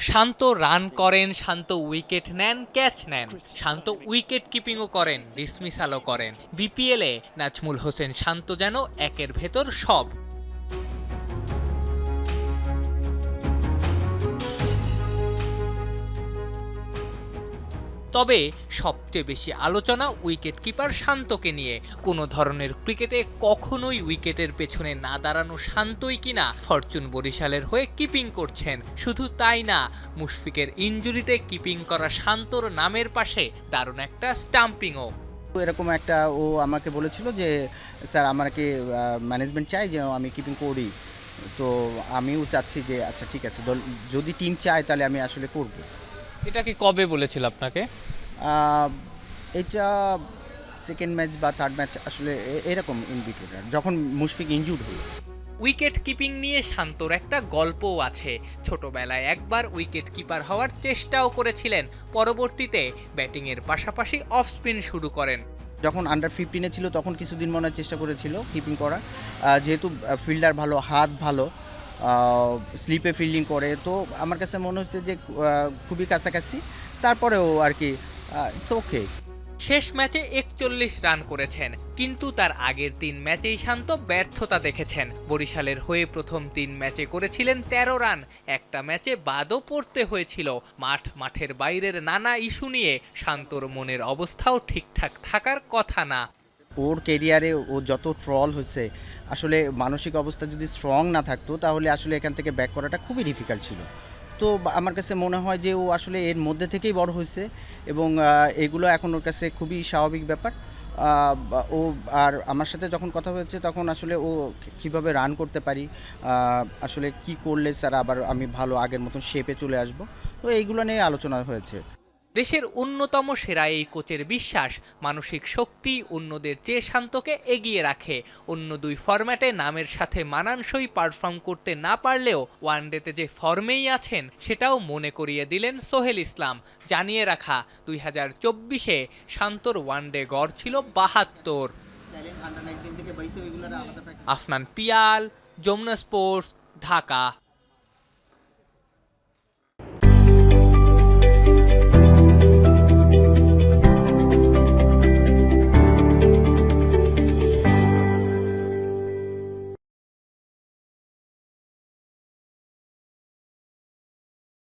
শান্ত run করেন, শান্ত wicket নেন, catch নেন। শান্ত উইকেট কিপিংও করেন ডিসমিসালও করেন। বিপিএলে নাজমুল হোসেন শান্ত যেন একের ভেতর সব। তবে সবচেয়ে বেশি আলোচনা উইকেট কিপার শান্তকে নিয়ে। কোনো ধরনের ক্রিকেটে কখনোই উইকেটের পেছনে না দাঁড়ানো শান্তই কিনা ফরচুন বরিশালের হয়ে কিপিং করছেন। শুধু তাই না, মুশফিকের ইনজুরিতে কিপিং করা শান্তর নামের পাশে দারুণ একটা স্টাম্পিংও। এরকম একটা ও আমাকে বলেছিল যে, স্যার আমাকে ম্যানেজমেন্ট চাই যে আমি কিপিং করি? তো আমিও চাচ্ছি যে আচ্ছা ঠিক আছে যদি টিম চায় তাহলে আমি আসলে করব। এটা কি কবে বলেছিল আপনাকে? এটা সেকেন্ড ম্যাচ বা থার্ড ম্যাচ আসলে এ- এরকম ইনভিটেটার যখন মুশফিক ইনজুর্ড হলো। উইকেট কিপিং নিয়ে শান্তর একটা গল্পও আছে। ছোটবেলায় একবার উইকেট কিপার হওয়ার চেষ্টাও করেছিলেন পরবর্তীতে ব্যাটিংয়ের পাশাপাশি অফ স্পিন শুরু করেন। যখন আন্ডার ফিফটিনে ছিল তখন কিছুদিন মনে হয় চেষ্টা করেছিল কিপিং করা আহ, যেহেতু ফিল্ডার ভালো হাত ভালো স্লিপে ফিল্ডিং করে। তো আমার কাছে মনে হচ্ছে যে খুবই কাছাকাছি। তারপরেও আর কি ইটস ওকে শেষ ম্যাচে একচল্লিশ রান করেছেন, কিন্তু তার আগের তিন ম্যাচেই শান্ত ব্যর্থতা দেখেছেন। বরিশালের হয়ে প্রথম তিন ম্যাচে করেছিলেন ১৩ রান, একটা ম্যাচে বাদও পড়তে হয়েছিল। মাঠ মাঠের বাইরের নানা ইস্যু নিয়ে শান্তর মনের অবস্থাও ঠিকঠাক থাকার কথা না। ওর কেরিয়ারে ও যত ট্রল হয়েছে, আসলে মানসিক অবস্থা যদি স্ট্রং না থাকতো, তাহলে আসলে এখান থেকে ব্যাক করাটা খুবই ডিফিকাল্ট ছিল। তো আমার কাছে মনে হয় যে ও আসলে এর মধ্যে থেকেই বড় হয়েছে এবং এগুলো এখন ওর কাছে খুবই স্বাভাবিক ব্যাপার। ও আর আমার সাথে যখন কথা হয়েছে, তখন আসলে ও কীভাবে রান করতে পারি আসলে কি করলে স্যার আবার আমি ভালো আগের মতন শেপে চলে আসব? তো এইগুলো নিয়ে আলোচনা হয়েছে। দেশের অন্যতম সেরা এই কোচের বিশ্বাস মানসিক শক্তি অন্যদের চেয়ে শান্তকে এগিয়ে রাখে। অন্য দুই ফরম্যাটে নামের সাথে মানানসই পারফর্ম করতে না পারলেও ওয়ানডেতে যে ফর্মেই আছেন, সেটাও মনে করিয়ে দিলেন সোহেল ইসলাম। জানিয়ে রাখা, দুই হাজার চব্বিশে শান্তর ওয়ানডে গড় ছিল বাহাত্তর। আফনান পিয়াল, যমুনা স্পোর্টস, ঢাকা।